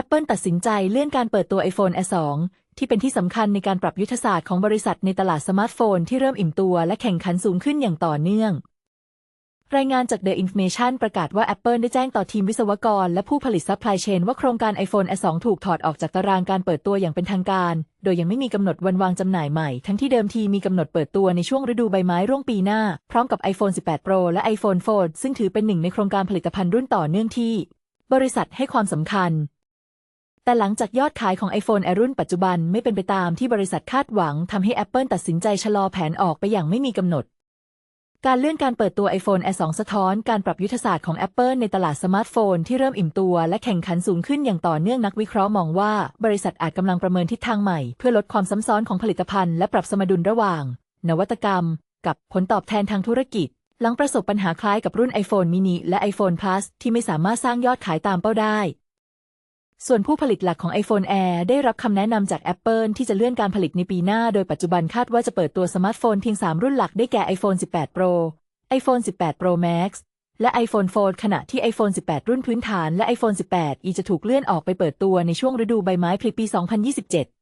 Apple ตัดสินใจเลื่อนการเปิดตัว iPhone Air 2ที่เป็นที่สำคัญในการปรับยุทธศาสตร์ของบริษัทในตลาดสมาร์ทโฟนที่เริ่มอิ่มตัวและแข่งขันสูงขึ้นอย่างต่อเนื่อง รายงานจาก The Information ประกาศว่า Apple ได้แจ้งต่อทีมวิศวกรและผู้ผลิตซัพพลายเชนว่าโครงการ iPhone Air 2ถูกถอดออกจากตารางการเปิดตัวอย่างเป็นทางการ โดยยังไม่มีกำหนดวันวางจำหน่ายใหม่ ทั้งที่เดิมทีมีกำหนดเปิดตัวในช่วงฤดูใบไม้ร่วงปีหน้า พร้อมกับ iPhone 18 Pro และ iPhone 4ซึ่งถือเป็นหนึ่งในโครงการผลิตภัณฑ์รุ่นต่อเนื่องที่ บริษัทให้ความสำคัญ แต่หลังจากยอดขายของ iPhone Air รุ่นปัจจุบันไม่เป็นไปตามที่บริษัทคาดหวังทำให้ Apple ตัดสินใจชะลอแผนออกไปอย่างไม่มีกำหนด การเลื่อนการเปิดตัว iPhone Air 2 สะท้อนการปรับยุทธศาสตร์ของ Apple ในตลาดสมาร์ทโฟนที่เริ่มอิ่มตัวและแข่งขันสูงขึ้นอย่างต่อเนื่องนักวิเคราะห์มองว่า บริษัทอาจกำลังประเมินทิศทางใหม่ เพื่อลดความซ้ำซ้อนของผลิตภัณฑ์และปรับสมดุลระหว่าง นวัตกรรม กับผลตอบแทนทางธุรกิจหลังประสบปัญหาคล้ายกับรุ่น iPhone mini และ iPhone Plus ที่ไม่สามารถสร้างยอดขายตามเป้าได้ ส่วนผู้ผลิตหลักของ iPhone Air ได้รับคำแนะนำจาก Apple ที่จะเลื่อนการผลิตในปีหน้า โดยปัจจุบันคาดว่าจะเปิดตัวสมาร์ทโฟนเพียง 3 รุ่นหลักได้แก่ iPhone 18 Pro iPhone 18 Pro Max และ iPhone 4 ขณะที่ iPhone 18 รุ่นพื้นฐานและ iPhone 18 e จะถูกเลื่อนออกไปเปิดตัวในช่วงฤดูใบไม้ผลิปี 2027